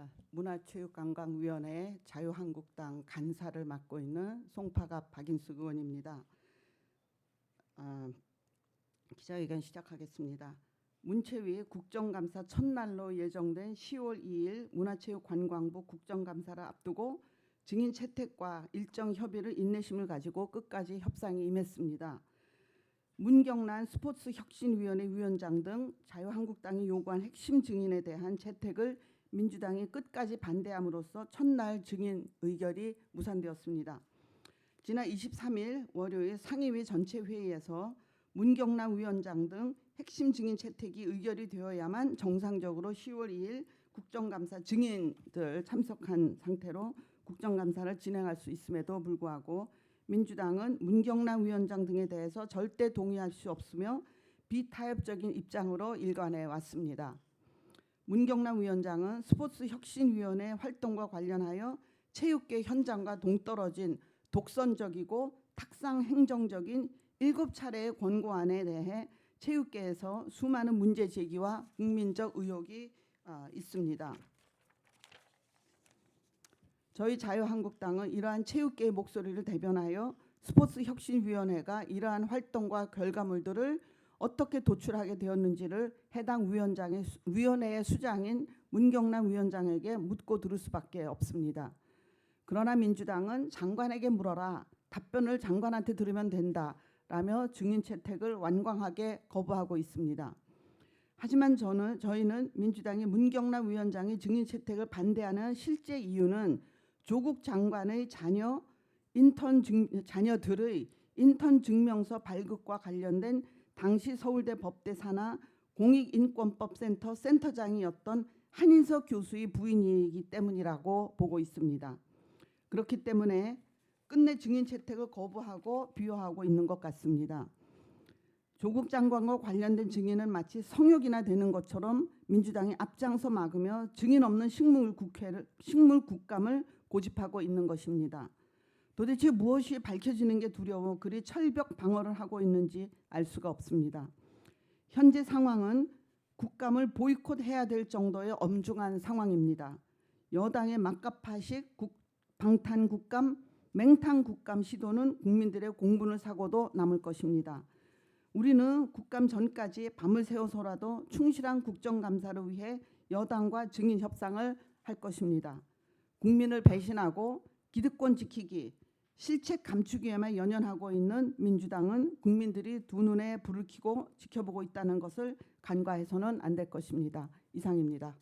아, 문화체육관광위원회 자유한국당 간사를 맡고 있는 송파갑 박인숙 의원입니다. 아, 기자회견 시작하겠습니다. 문체위 국정감사 첫날로 예정된 10월 2일 문화체육관광부 국정감사를 앞두고 증인 채택과 일정 협의를 인내심을 가지고 끝까지 협상에 임했습니다. 문경란 스포츠혁신위원회 위원장 등 자유한국당이 요구한 핵심 증인에 대한 채택을 민주당이 끝까지 반대함으로써 첫날 증인 의결이 무산되었습니다. 지난 23일 월요일 상임위 전체 회의에서 문경란 위원장 등 핵심 증인 채택이 의결이 되어야만 정상적으로 10월 2일 국정감사 증인들 참석한 상태로 국정감사를 진행할 수 있음에도 불구하고 민주당은 문경란 위원장 등에 대해서 절대 동의할 수 없으며 비타협적인 입장으로 일관해 왔습니다. 문경란 위원장은 스포츠 혁신위원회 활동과 관련하여 체육계 현장과 동떨어진 독선적이고 탁상 행정적인 일곱 차례의 권고안에 대해 체육계에서 수많은 문제 제기와 국민적 의혹이 아, 있습니다. 저희 자유한국당은 이러한 체육계의 목소리를 대변하여 스포츠 혁신위원회가 이러한 활동과 결과물들을 어떻게 도출하게 되었는지를 해당 위원장의 수- 위원회의 수장인 문경남 위원장에게 묻고 들을 수밖에 없습니다. 그러나 민주당은 장관에게 물어라 답변을 장관한테 들으면 된다 라며 증인 채택을 완강하게 거부하고 있습니다. 하지만 저는 저희는 민주당이 문경남 위원장의 증인 채택을 반대하는 실제 이유는 조국 장관의 자녀 인턴 증, 자녀들의 인턴 증명서 발급과 관련된 당시 서울대 법대 산하 공익인권법센터 센터장이었던 한인석 교수의 부인이기 때문이라고 보고 있습니다. 그렇기 때문에 끝내 증인 채택을 거부하고 비호하고 있는 것 같습니다. 조국 장관과 관련된 증인은 마치 성역이나 되는 것처럼 민주당이 앞장서 막으며 증인 없는 식물 국회를 식물 국감을 고집하고 있는 것입니다. 도대체 무엇이 밝혀지는 게 두려워 그리 철벽 방어를 하고 있는지 알 수가 없습니다. 현재 상황은 국감을 보이콧해야 될 정도의 엄중한 상황입니다. 여당의 막가파식 국, 방탄 국감, 맹탕 국감 시도는 국민들의 공분을 사고도 남을 것입니다. 우리는 국감 전까지 밤을 새워서라도 충실한 국정감사를 위해 여당과 증인 협상을 할 것입니다. 국민을 배신하고 기득권 지키기, 실책 감추기에만 연연하고 있는 민주당은 국민들이 두 눈에 불을 켜고 지켜보고 있다는 것을 간과해서는 안 될 것입니다. 이상입니다.